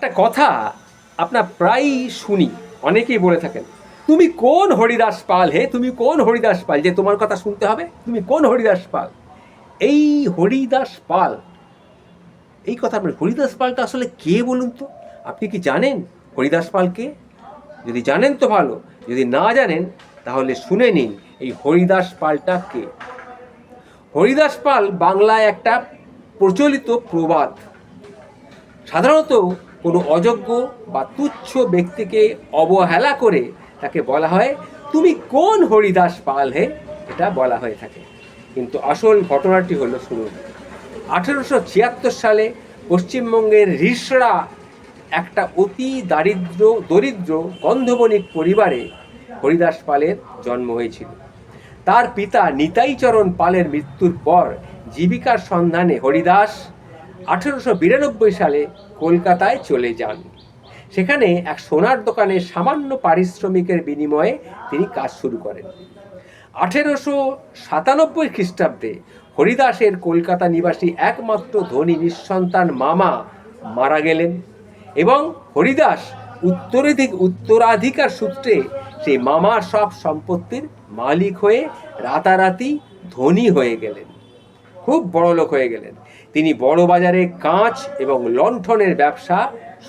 একটা কথা আপনার প্রায়ই শুনি, অনেকেই বলে থাকেন, তুমি কোন হরিদাস পাল হে? তুমি কোন হরিদাস পাল? যে তোমার কথা শুনতে হবে, তুমি কোন হরিদাস পাল? এই হরিদাস পাল, এই কথা আপনার, হরিদাস পালটা আসলে কে বলুন তো? আপনি কি জানেন হরিদাস পাল কে? যদি জানেন তো ভালো, যদি না জানেন, তাহলে শুনে নিন এই হরিদাস পালটা কে? হরিদাস পাল বাংলায় একটা প্রচলিত প্রবাদ। সাধারণত কোনো অযোগ্য বা তুচ্ছ ব্যক্তিকে অবহেলা করে তাকে বলা হয়, তুমি কোন হরিদাস পাল হে? এটা বলা হয়ে থাকে। কিন্তু আসল ঘটনাটি হলো শুনুন। আঠেরোশো ছিয়াত্তর সালে পশ্চিমবঙ্গের রিসড়া একটা অতি দারিদ্র, দরিদ্র, গন্ধবণিক পরিবারে হরিদাস পালের জন্ম হয়েছিল। তার পিতা নিতাইচরণ পালের মৃত্যুর পর জীবিকার সন্ধানে হরিদাস আঠেরোশো বিরানব্বই সালে কলকাতায় চলে যান। সেখানে এক সোনার দোকানে সামান্য পারিশ্রমিকের বিনিময়ে তিনি কাজ শুরু করেন। আঠেরোশো সাতানব্বই খ্রিস্টাব্দে হরিদাসের কলকাতা নিবাসী একমাত্র ধনী নিঃসন্তান মামা মারা গেলেন এবং হরিদাস উত্তরাধিক উত্তরাধিকার সূত্রে সেই মামার সব সম্পত্তির মালিক হয়ে রাতারাতি ধনী হয়ে গেলেন। খুব বড় লোক হয়ে গেলেন। তিনি বড় বাজারে কাঁচ এবং লণ্ঠনের ব্যবসা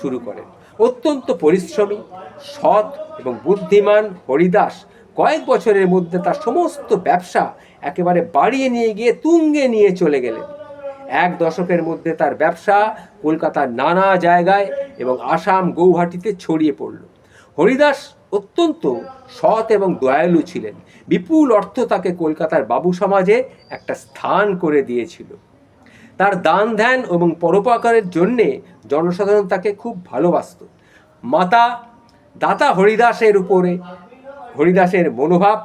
শুরু করেন। অত্যন্ত পরিশ্রমী, সৎ এবং বুদ্ধিমান হরিদাস কয়েক বছরের মধ্যে তার সমস্ত ব্যবসা একেবারে বাড়িয়ে নিয়ে গিয়ে তুঙ্গে নিয়ে চলে গেলেন। এক দশকের মধ্যে তার ব্যবসা কলকাতার নানা জায়গায় এবং আসাম গৌহাটিতে ছড়িয়ে পড়ল। হরিদাস অত্যন্ত সৎ এবং দয়ালু ছিলেন। বিপুল অর্থ তাকে কলকাতার বাবু সমাজে একটা স্থান করে দিয়েছিল। তার দান ধ্যান এবং পরোপকারের জন্যে জনসাধারণ তাকে খুব ভালোবাসত। মাতা, দাতা হরিদাসের উপরে, হরিদাসের মনোভাব,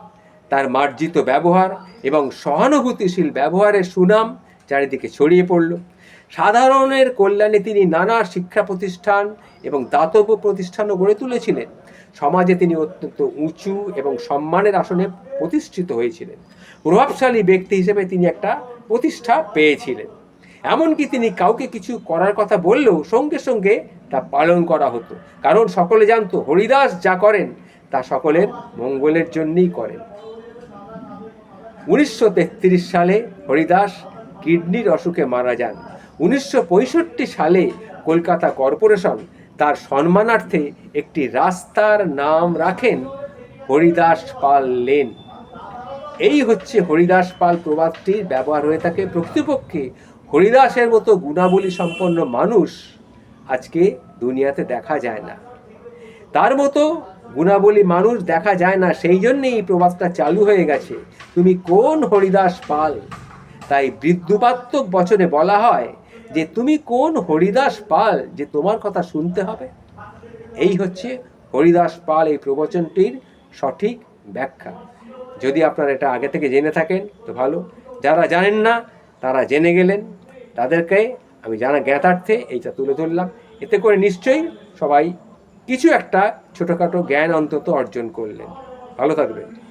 তার মার্জিত ব্যবহার এবং সহানুভূতিশীল ব্যবহারের সুনাম চারিদিকে ছড়িয়ে পড়ল। সাধারণের কল্যাণে তিনি নানা শিক্ষা প্রতিষ্ঠান এবং দাতব্য প্রতিষ্ঠানও গড়ে তুলেছিলেন। সমাজে তিনি অত্যন্ত উঁচু এবং সম্মানের আসনে প্রতিষ্ঠিত হয়েছিলেন। প্রভাবশালী ব্যক্তি হিসেবে তিনি একটা প্রতিষ্ঠা পেয়েছিলেন। এমনকি তিনি কাউকে কিছু করার কথা বললেও সঙ্গে সঙ্গে তা পালন করা হতো। কারণ সকলে জানতো, হরিদাস যা করেন, তা সকলের মঙ্গলের জন্যই করেন। উনিশশো তেত্রিশ সালে হরিদাস কিডনির অসুখে মারা যান। উনিশশো পঁয়ষট্টি সালে কলকাতা কর্পোরেশন তার সম্মানার্থে একটি রাস্তার নাম রাখেন হরিদাস পাল লেন। এই হচ্ছে হরিদাস পাল প্রবাদটির ব্যবহার হয়ে থাকে প্রকৃতপক্ষে হরিদাসের মতো গুণাবলী সম্পন্ন মানুষ আজকে দুনিয়াতে দেখা যায় না। তার মতো গুণাবলী মানুষ দেখা যায় না, সেই জন্যেই এই প্রবাদটা চালু হয়ে গেছে। তুমি কোন হরিদাস পাল? তাই বৃদ্ধপাত্মক বচনে বলা হয় যে তুমি কোন হরিদাস পাল যে তোমার কথা শুনতে হবে? এই হচ্ছে হরিদাস পাল এই প্রবচনটির সঠিক ব্যাখ্যা। যদি আপনারা এটা আগে থেকে জেনে থাকেন তো ভালো। যারা জানেন না, তারা জেনে গেলেন। তাদেরকে আমি জানা জ্ঞাতার্থে এইটা তুলে ধরলাম। এতে করে নিশ্চয়ই সবাই কিছু একটা ছোটোখাটো জ্ঞান অন্তত অর্জন করলেন। ভালো থাকবেন।